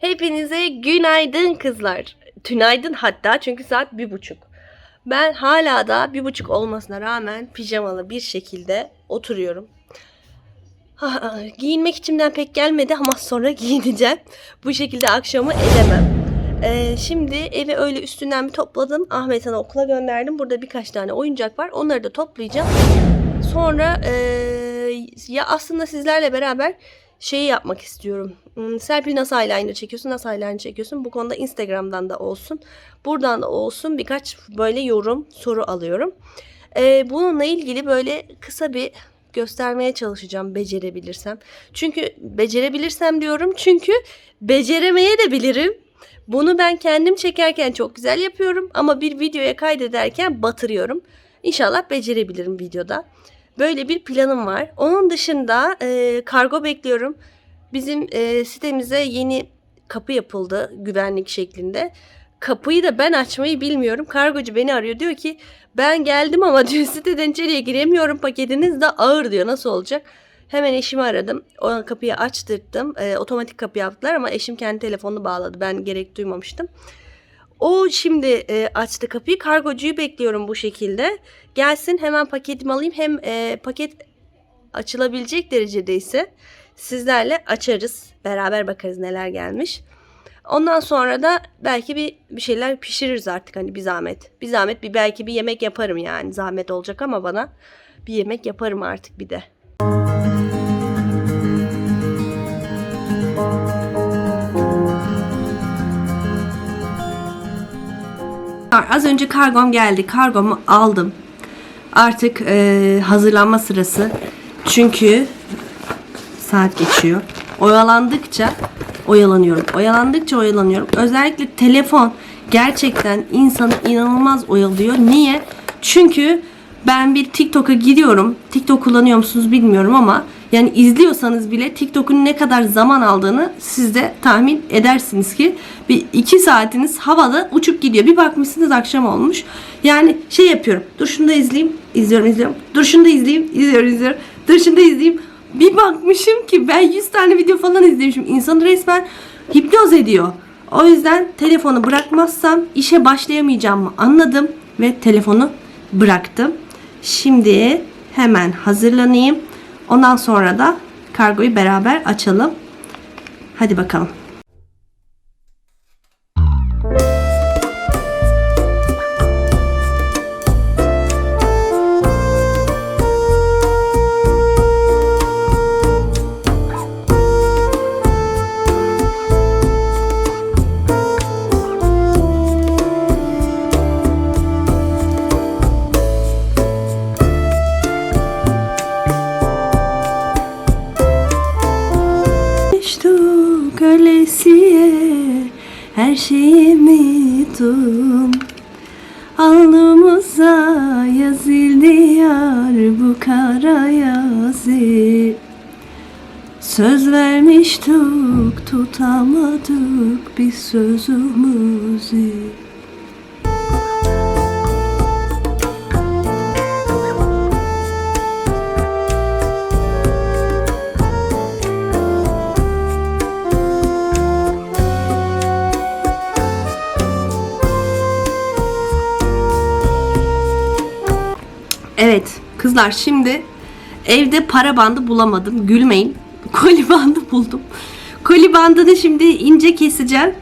Hepinize günaydın kızlar. Tünaydın hatta çünkü saat bir buçuk. Ben hala da bir buçuk olmasına rağmen pijamalı bir şekilde oturuyorum. Ha, giyinmek içimden pek gelmedi ama sonra giyineceğim. Bu şekilde akşamı edemem. Ee, şimdi evi öyle üstünden bir topladım. Ahmet Han'a okula gönderdim. Burada birkaç tane oyuncak var. Onları da toplayacağım. Sonra eee, ya aslında sizlerle beraber şeyi yapmak istiyorum. Hmm, Serpil nasıl eyeliner çekiyorsun, nasıl eyeliner çekiyorsun? Bu konuda Instagram'dan da olsun, buradan da olsun birkaç böyle yorum, soru alıyorum. Eee, bununla ilgili böyle kısa bir göstermeye çalışacağım becerebilirsem. Çünkü becerebilirsem diyorum çünkü beceremeye de bilirim. Bunu ben kendim çekerken çok güzel yapıyorum ama bir videoya kaydederken batırıyorum. İnşallah becerebilirim videoda. Böyle bir planım var. Onun dışında e, kargo bekliyorum. Bizim e, sitemize yeni kapı yapıldı güvenlik şeklinde. Kapıyı da ben açmayı bilmiyorum. Kargocu beni arıyor diyor ki ben geldim ama diyor siteden içeriye giremiyorum paketiniz de ağır diyor nasıl olacak? Hemen eşimi aradım. O kapıyı açtırttım. E, otomatik kapı yaptılar ama eşim kendi telefonunu bağladı. Ben gerek duymamıştım. O şimdi e, açtı kapıyı. Kargocuyu bekliyorum bu şekilde. Gelsin hemen paketimi alayım. Hem e, paket açılabilecek derecedeyse sizlerle açarız. Beraber bakarız neler gelmiş. Ondan sonra da belki bir bir şeyler pişiririz artık hani bir zahmet. Bir zahmet bir belki bir yemek yaparım yani. Zahmet olacak ama bana bir yemek yaparım artık bir de. Az önce kargom geldi. Kargomu aldım. Artık e, hazırlanma sırası. Çünkü saat geçiyor. Oyalandıkça oyalanıyorum. Oyalandıkça oyalanıyorum. Özellikle telefon gerçekten insanı inanılmaz oyalıyor. Niye? Çünkü ben bir TikTok'a giriyorum. TikTok kullanıyor musunuz bilmiyorum ama yani izliyorsanız bile TikTok'un ne kadar zaman aldığını siz de tahmin edersiniz ki bir iki saatiniz havada uçup gidiyor. Bir bakmışsınız akşam olmuş. Yani şey yapıyorum. Dur şunu da izleyeyim. İzliyorum izliyorum. Dur şunu da izleyeyim. İzliyorum izliyorum. Dur şunu da izleyeyim. Bir bakmışım ki ben 100 tane video falan izlemişim. İnsanı resmen hipnoz ediyor. O yüzden telefonu bırakmazsam işe başlayamayacağımı anladım ve telefonu bıraktım. Şimdi hemen hazırlanayım. Ondan sonra da kargoyu beraber açalım. Hadi bakalım. Her şeyimi tüm Alnımıza yazıldı yar bu kara yazı. Söz vermiştik tutamadık bir sözümüzü kızlar şimdi evde para bandı bulamadım. Gülmeyin. Koli bandı buldum. Koli bandını şimdi ince keseceğim.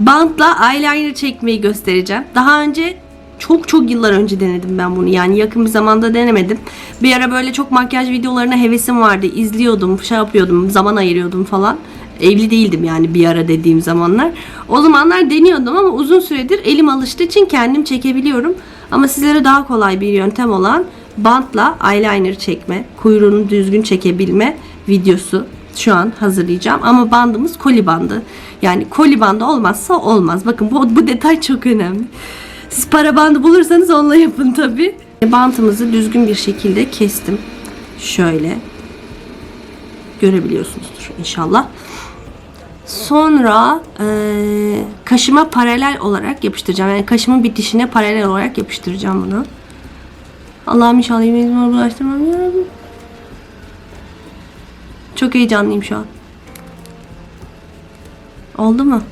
Bantla eyeliner çekmeyi göstereceğim. Daha önce çok çok yıllar önce denedim ben bunu. Yani yakın bir zamanda denemedim. Bir ara böyle çok makyaj videolarına hevesim vardı. İzliyordum, şey yapıyordum, zaman ayırıyordum falan. Evli değildim yani bir ara dediğim zamanlar. O zamanlar deniyordum ama uzun süredir elim alıştığı için kendim çekebiliyorum. Ama sizlere daha kolay bir yöntem olan bantla eyeliner çekme, kuyruğunu düzgün çekebilme videosu şu an hazırlayacağım. Ama bandımız koli bandı. Yani koli bandı olmazsa olmaz. Bakın bu, bu detay çok önemli. Siz para bandı bulursanız onunla yapın tabi. Bantımızı düzgün bir şekilde kestim. Şöyle. Görebiliyorsunuzdur inşallah. Sonra eee, kaşıma paralel olarak yapıştıracağım. Yani kaşımın bitişine paralel olarak yapıştıracağım bunu. Allah'ım inşallah yemeğimi bulaştırmam yarabbim. Çok heyecanlıyım şu an. Oldu mu?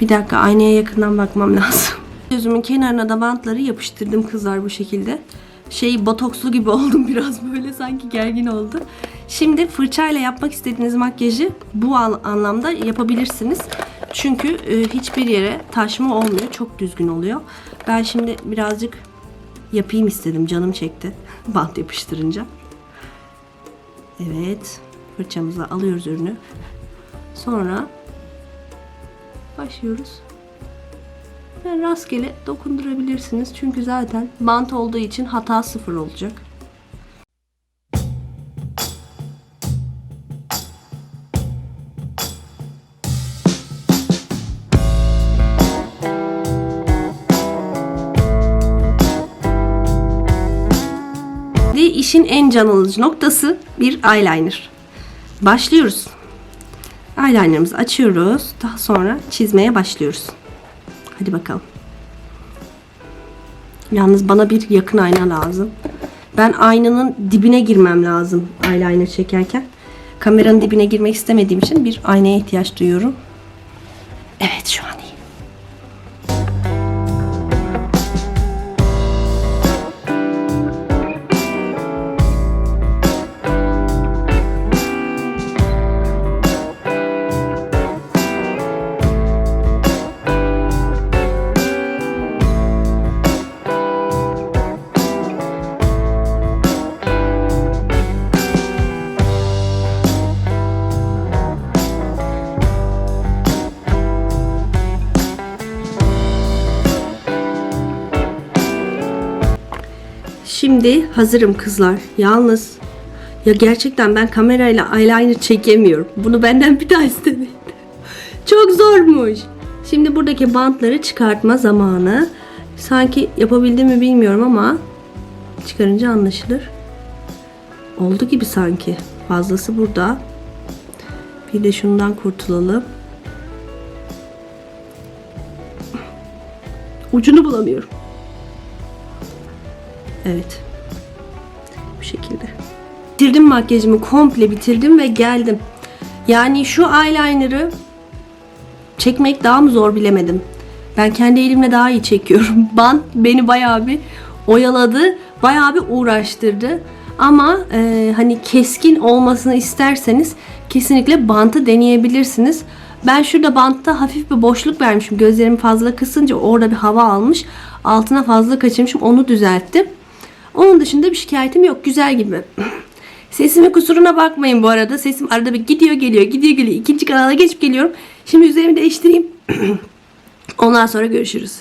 Bir dakika aynaya yakından bakmam lazım. Gözümün kenarına da bantları yapıştırdım kızlar bu şekilde. Şey botokslu gibi oldum biraz böyle sanki gergin oldu. Şimdi fırçayla yapmak istediğiniz makyajı bu an- anlamda yapabilirsiniz. Çünkü e, hiçbir yere taşma olmuyor. Çok düzgün oluyor. Ben şimdi birazcık yapayım istedim. Canım çekti. Bant yapıştırınca. Evet. Fırçamızla alıyoruz ürünü. Sonra başlıyoruz. Yani rastgele dokundurabilirsiniz. Çünkü zaten bant olduğu için hata sıfır olacak. İşin en can alıcı noktası bir eyeliner. Başlıyoruz. Eyelinerımızı açıyoruz. Daha sonra çizmeye başlıyoruz. Hadi bakalım. Yalnız bana bir yakın ayna lazım. Ben aynanın dibine girmem lazım eyeliner çekerken. Kameranın dibine girmek istemediğim için bir aynaya ihtiyaç duyuyorum. Evet şu an Şimdi hazırım kızlar. Yalnız ya gerçekten ben kamerayla eyeliner çekemiyorum. Bunu benden bir daha istemeyin. Çok zormuş. Şimdi buradaki bantları çıkartma zamanı. Sanki yapabildim mi bilmiyorum ama çıkarınca anlaşılır. Oldu gibi sanki. Fazlası burada. Bir de şundan kurtulalım. Ucunu bulamıyorum. Evet. Bu şekilde. Bitirdim makyajımı komple bitirdim ve geldim. Yani şu eyeliner'ı çekmek daha mı zor bilemedim. Ben kendi elimle daha iyi çekiyorum. Bant beni bayağı bir oyaladı. Bayağı bir uğraştırdı. Ama e, hani keskin olmasını isterseniz kesinlikle bantı deneyebilirsiniz. Ben şurada bantta hafif bir boşluk vermişim. Gözlerimi fazla kısınca orada bir hava almış. Altına fazla kaçırmışım. Onu düzelttim. Onun dışında bir şikayetim yok. Güzel gibi. Sesimin kusuruna bakmayın bu arada. Sesim arada bir gidiyor geliyor gidiyor geliyor. İkinci kanala geçip geliyorum. Şimdi üzerimi değiştireyim. Ondan sonra görüşürüz.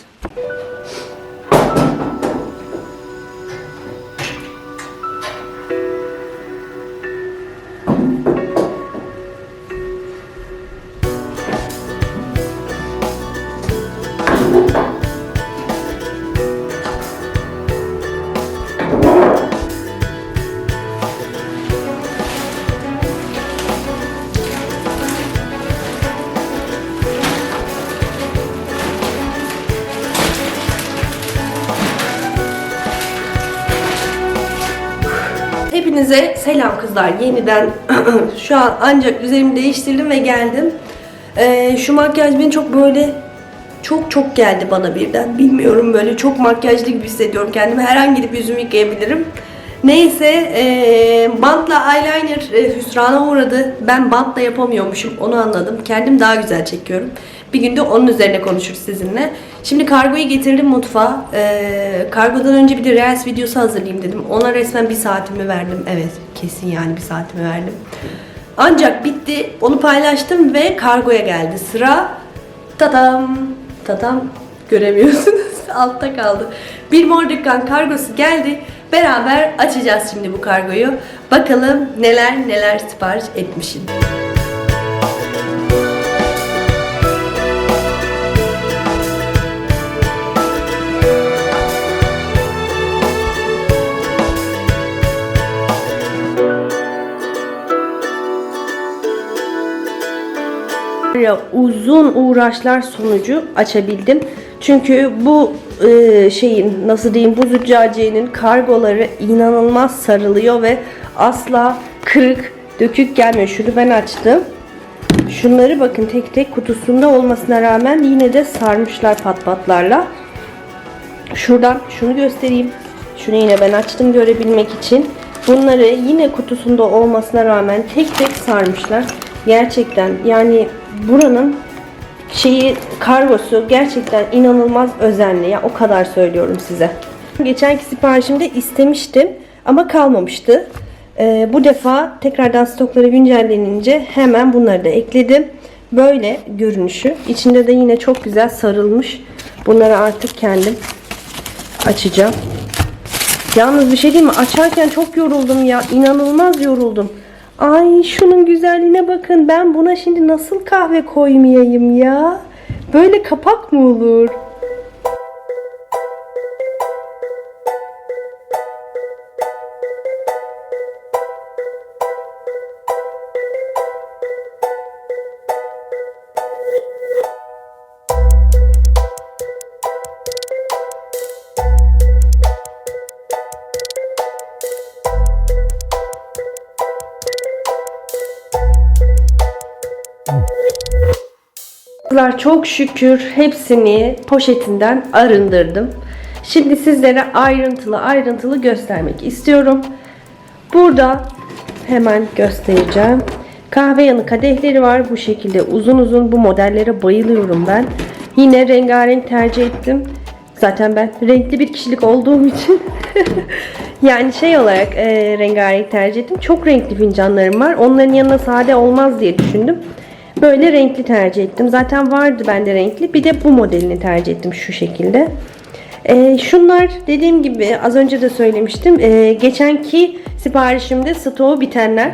Kızlar. Yeniden şu an ancak üzerimi değiştirdim ve geldim. Ee, şu makyaj beni çok böyle çok çok geldi bana birden. Bilmiyorum böyle çok makyajlı gibi hissediyorum kendimi. Her an gidip yüzümü yıkayabilirim. Neyse e, bantla eyeliner e, hüsrana uğradı. Ben bantla yapamıyormuşum onu anladım. Kendim daha güzel çekiyorum. Bir günde onun üzerine konuşuruz sizinle. Şimdi kargoyu getirdim mutfağa. E, kargodan önce bir de Reels videosu hazırlayayım dedim. Ona resmen bir saatimi verdim. Evet kesin yani bir saatimi verdim. Ancak bitti. Onu paylaştım ve kargoya geldi. Sıra tatam tatam göremiyorsunuz. Altta kaldı. Bir mor dükkan kargosu geldi. Beraber açacağız şimdi bu kargoyu. Bakalım neler neler sipariş etmişim. Uzun uğraşlar sonucu açabildim. Çünkü bu e, şeyin nasıl diyeyim bu züccaciyenin kargoları inanılmaz sarılıyor ve asla kırık, dökük gelmiyor. Şunu ben açtım. Şunları bakın tek tek kutusunda olmasına rağmen yine de sarmışlar pat patlarla. Şuradan şunu göstereyim. Şunu yine ben açtım görebilmek için. Bunları yine kutusunda olmasına rağmen tek tek sarmışlar. Gerçekten yani buranın şeyi kargosu gerçekten inanılmaz özenli. Ya o kadar söylüyorum size. Geçenki siparişimde istemiştim ama kalmamıştı. Ee, bu defa tekrardan stokları güncellenince hemen bunları da ekledim. Böyle görünüşü. İçinde de yine çok güzel sarılmış. Bunları artık kendim açacağım. Yalnız bir şey değil mi? Açarken çok yoruldum ya. İnanılmaz yoruldum. Ay şunun güzelliğine bakın. Ben buna şimdi nasıl kahve koymayayım ya? Böyle kapak mı olur? Kızlar çok şükür hepsini poşetinden arındırdım. Şimdi sizlere ayrıntılı ayrıntılı göstermek istiyorum. Burada hemen göstereceğim. Kahve yanı kadehleri var. Bu şekilde uzun uzun bu modellere bayılıyorum ben. Yine rengarenk tercih ettim. Zaten ben renkli bir kişilik olduğum için yani şey olarak e, rengarenk tercih ettim. Çok renkli fincanlarım var. Onların yanına sade olmaz diye düşündüm. Böyle renkli tercih ettim. Zaten vardı bende renkli. Bir de bu modelini tercih ettim şu şekilde. Ee, şunlar dediğim gibi az önce de söylemiştim. Ee, geçenki siparişimde stoğu bitenler.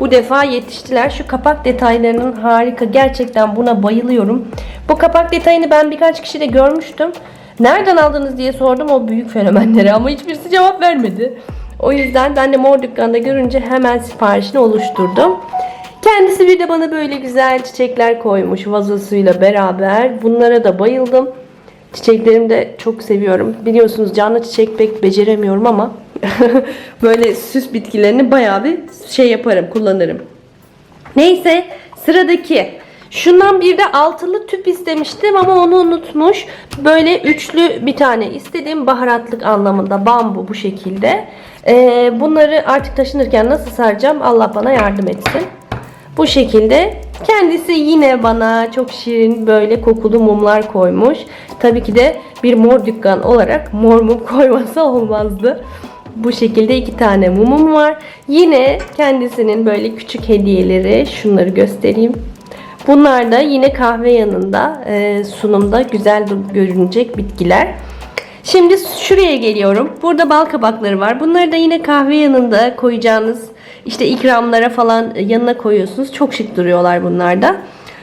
Bu defa yetiştiler. Şu kapak detaylarının harika. Gerçekten buna bayılıyorum. Bu kapak detayını ben birkaç kişi de görmüştüm. Nereden aldınız diye sordum o büyük fenomenlere ama hiçbirisi cevap vermedi. O yüzden ben de Mor Dükkan'da görünce hemen siparişini oluşturdum. Kendisi bir de bana böyle güzel çiçekler koymuş vazosuyla beraber. Bunlara da bayıldım. Çiçeklerimi de çok seviyorum. Biliyorsunuz canlı çiçek pek beceremiyorum ama böyle süs bitkilerini bayağı bir şey yaparım, kullanırım. Neyse sıradaki. Şundan bir de altılı tüp istemiştim ama onu unutmuş. Böyle üçlü bir tane istedim. Baharatlık anlamında bambu bu şekilde. Ee, bunları artık taşınırken nasıl saracağım Allah bana yardım etsin. Bu şekilde kendisi yine bana çok şirin böyle kokulu mumlar koymuş. Tabii ki de bir mor dükkan olarak mor mum koymasa olmazdı. Bu şekilde iki tane mumum var. Yine kendisinin böyle küçük hediyeleri. Şunları göstereyim. Bunlar da yine kahve yanında e, sunumda güzel görünecek bitkiler. Şimdi şuraya geliyorum. Burada bal kabakları var. Bunları da yine kahve yanında koyacağınız işte ikramlara falan yanına koyuyorsunuz. Çok şık duruyorlar bunlar da.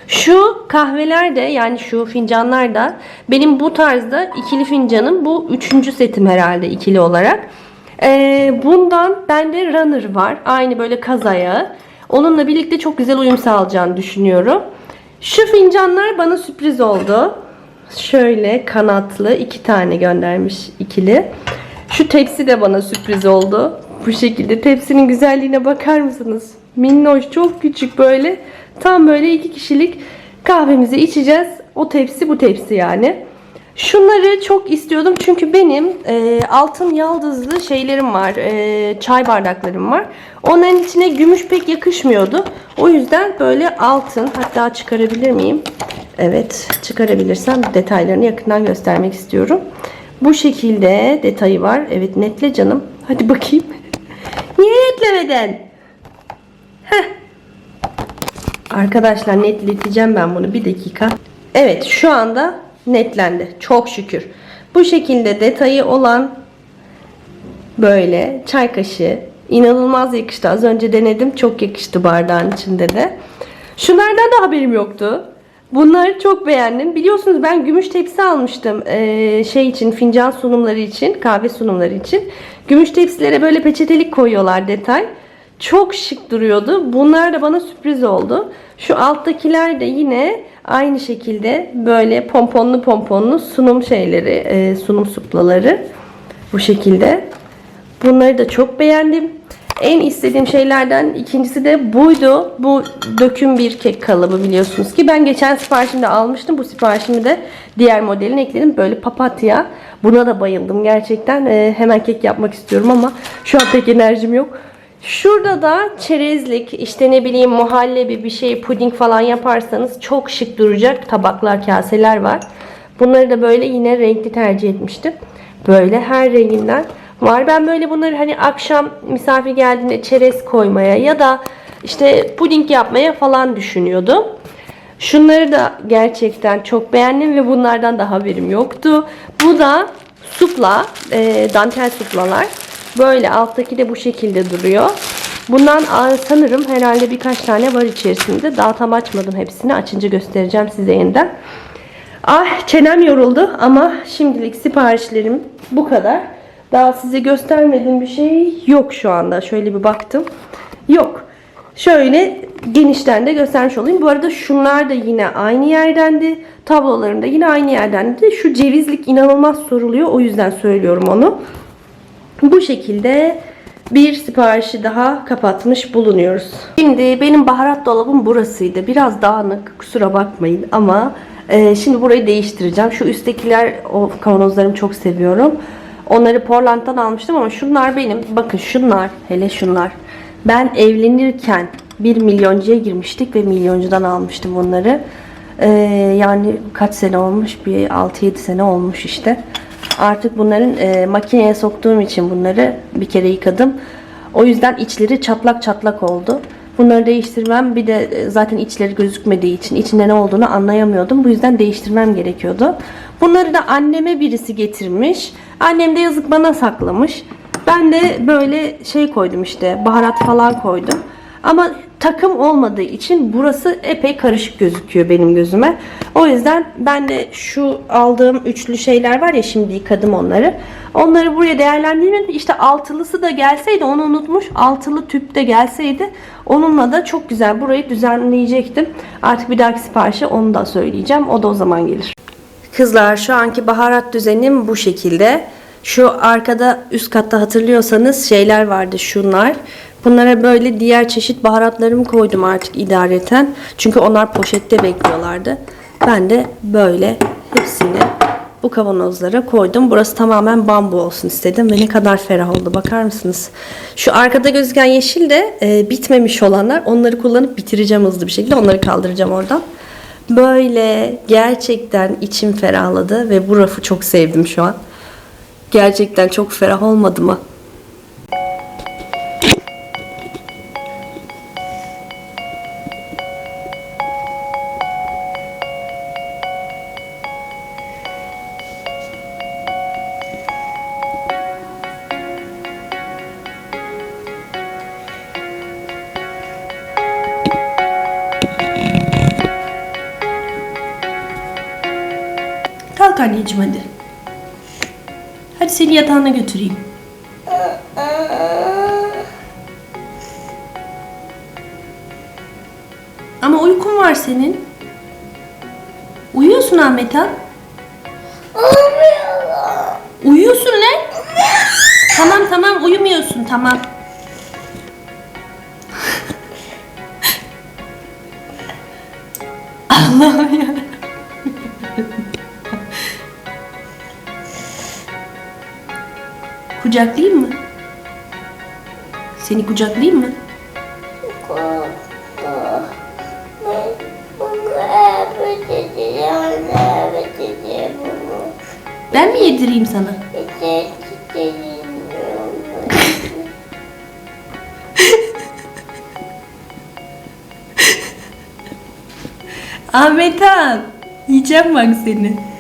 Şu kahveler de yani şu fincanlar da benim bu tarzda ikili fincanım. Bu üçüncü setim herhalde ikili olarak. Ee, bundan bende runner var. Aynı böyle kaz ayağı. Onunla birlikte çok güzel uyum sağlayacağını düşünüyorum. Şu fincanlar bana sürpriz oldu. Şöyle kanatlı iki tane göndermiş ikili. Şu tepsi de bana sürpriz oldu. Bu şekilde tepsinin güzelliğine bakar mısınız? Minnoş çok küçük böyle. Tam böyle iki kişilik kahvemizi içeceğiz. O tepsi bu tepsi yani. Şunları çok istiyordum çünkü benim e, altın yaldızlı şeylerim var. E, çay bardaklarım var. Onların içine gümüş pek yakışmıyordu. O yüzden böyle altın hatta çıkarabilir miyim? Evet çıkarabilirsem detaylarını yakından göstermek istiyorum. Bu şekilde detayı var. Evet netle canım. Hadi bakayım. Niye netlemeden? Heh. Arkadaşlar netleteceğim ben bunu bir dakika. Evet şu anda netlendi. Çok şükür. Bu şekilde detayı olan böyle çay kaşığı inanılmaz yakıştı. Az önce denedim. Çok yakıştı bardağın içinde de. Şunlardan da haberim yoktu. Bunları çok beğendim. Biliyorsunuz ben gümüş tepsi almıştım. Ee, şey için fincan sunumları için, kahve sunumları için. Gümüş tepsilere böyle peçetelik koyuyorlar detay. Çok şık duruyordu. Bunlar da bana sürpriz oldu. Şu alttakiler de yine aynı şekilde böyle pomponlu pomponlu sunum şeyleri, e, sunum suplaları. Bu şekilde. Bunları da çok beğendim. En istediğim şeylerden ikincisi de buydu. Bu döküm bir kek kalıbı biliyorsunuz ki. Ben geçen siparişimde almıştım. Bu siparişimi de diğer modelini ekledim. Böyle papatya. Buna da bayıldım gerçekten. Ee, hemen kek yapmak istiyorum ama şu an pek enerjim yok. Şurada da çerezlik, işte ne bileyim muhallebi bir şey, puding falan yaparsanız çok şık duracak tabaklar, kaseler var. Bunları da böyle yine renkli tercih etmiştim. Böyle her renginden var. Ben böyle bunları hani akşam misafir geldiğinde çerez koymaya ya da işte puding yapmaya falan düşünüyordum. Şunları da gerçekten çok beğendim ve bunlardan da haberim yoktu. Bu da supla, e, dantel suplalar. Böyle alttaki de bu şekilde duruyor. Bundan sanırım herhalde birkaç tane var içerisinde. Daha tam açmadım hepsini. Açınca göstereceğim size yeniden. Ah çenem yoruldu ama şimdilik siparişlerim bu kadar. Daha size göstermediğim bir şey yok şu anda. Şöyle bir baktım. Yok. Şöyle genişten de göstermiş olayım. Bu arada şunlar da yine aynı yerdendi. Tablolarım da yine aynı yerdendi. Şu cevizlik inanılmaz soruluyor. O yüzden söylüyorum onu. Bu şekilde bir siparişi daha kapatmış bulunuyoruz. Şimdi benim baharat dolabım burasıydı. Biraz dağınık kusura bakmayın ama e, şimdi burayı değiştireceğim. Şu üsttekiler o kavanozlarımı çok seviyorum. Onları Portland'dan almıştım ama şunlar benim. Bakın şunlar hele şunlar. Ben evlenirken 1 milyoncuya girmiştik ve milyoncudan almıştım bunları. E, yani kaç sene olmuş? Bir 6-7 sene olmuş işte. Artık bunların e, makineye soktuğum için bunları bir kere yıkadım. O yüzden içleri çatlak çatlak oldu. Bunları değiştirmem bir de e, zaten içleri gözükmediği için içinde ne olduğunu anlayamıyordum. Bu yüzden değiştirmem gerekiyordu. Bunları da anneme birisi getirmiş. Annem de yazık bana saklamış. Ben de böyle şey koydum işte baharat falan koydum. Ama takım olmadığı için burası epey karışık gözüküyor benim gözüme. O yüzden ben de şu aldığım üçlü şeyler var ya şimdi yıkadım onları. Onları buraya değerlendirmedim. İşte altılısı da gelseydi onu unutmuş. Altılı tüp de gelseydi onunla da çok güzel burayı düzenleyecektim. Artık bir dahaki siparişe onu da söyleyeceğim. O da o zaman gelir. Kızlar şu anki baharat düzenim bu şekilde. Şu arkada üst katta hatırlıyorsanız şeyler vardı şunlar. Bunlara böyle diğer çeşit baharatlarımı koydum artık idareten. Çünkü onlar poşette bekliyorlardı. Ben de böyle hepsini bu kavanozlara koydum. Burası tamamen bambu olsun istedim ve ne kadar ferah oldu bakar mısınız? Şu arkada gözüken yeşil de e, bitmemiş olanlar. Onları kullanıp bitireceğim hızlı bir şekilde. Onları kaldıracağım oradan. Böyle gerçekten içim ferahladı ve bu rafı çok sevdim şu an. Gerçekten çok ferah olmadı mı? Anneciğim hadi. Hadi seni yatağına götüreyim. Ama uykun var senin. Uyuyorsun Ahmet Han. Uyuyorsun lan. tamam tamam uyumuyorsun tamam. Allah'ım ya. Kucaklayayım mı? Seni kucaklayayım mı? Ben mi yedireyim sana? Ahmet Han, yiyeceğim bak seni.